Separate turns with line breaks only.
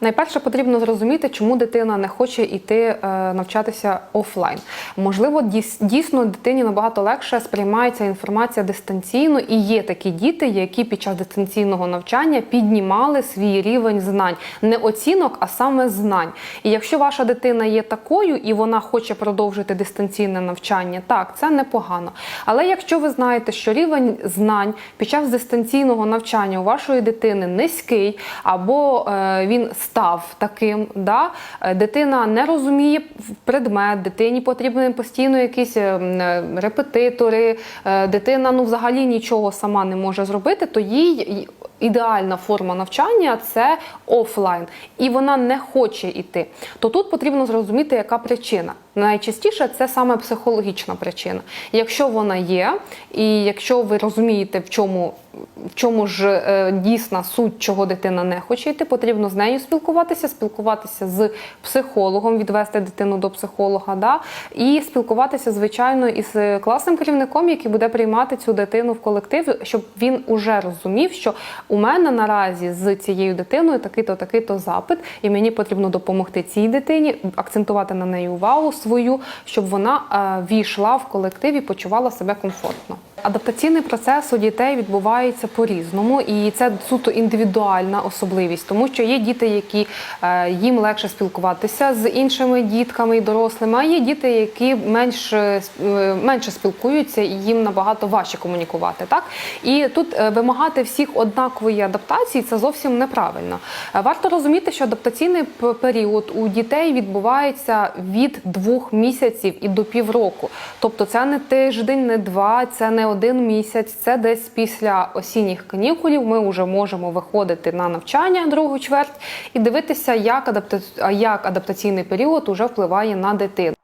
Найперше потрібно зрозуміти, чому дитина не хоче йти е, навчатися офлайн. Можливо, дійсно дитині набагато легше сприймається інформація дистанційно, і є такі діти, які під час дистанційного навчання піднімали свій рівень знань, не оцінок, а саме знань. І якщо ваша дитина є такою і вона хоче продовжити дистанційне навчання, так це непогано. Але якщо ви знаєте, що рівень знань під час дистанційного навчання у вашої дитини низький, або е, він став таким, да? е, дитина не розуміє предмет, дитині потрібні постійно якісь е, е, репетитори, дитина ну взагалі нічого сама не може зробити, то їй ідеальна форма навчання це офлайн, і вона не хоче йти. То тут потрібно зрозуміти, яка причина. Найчастіше це саме психологічна причина. Якщо вона є, і якщо ви розумієте, в чому, в чому ж е, дійсна суть, чого дитина не хоче йти, потрібно з нею спілкуватися, спілкуватися з психологом, відвести дитину до психолога, да? і спілкуватися, звичайно, із класним керівником, який буде приймати цю дитину в колектив, щоб він уже розумів, що у мене наразі з цією дитиною такий-то, такий-то запит, і мені потрібно допомогти цій дитині, акцентувати на неї увагу свою, щоб вона е, війшла в колектив і почувала себе комфортно. Адаптаційний процес у дітей відбувається по-різному, і це суто індивідуальна особливість, тому що є діти, які е, їм легше спілкуватися з іншими дітками і дорослими, а є діти, які менш, е, менше спілкуються, і їм набагато важче комунікувати. Так і тут е, вимагати всіх однакової адаптації це зовсім неправильно. Е, Варто розуміти, що адаптаційний період у дітей відбувається від двох місяців і до півроку. Тобто це не тиждень, не два, це не один місяць. Це десь після осінніх канікулів. Ми вже можемо виходити на навчання другу чверть і дивитися, як, адапта... адаптаційний період уже впливає на дитину.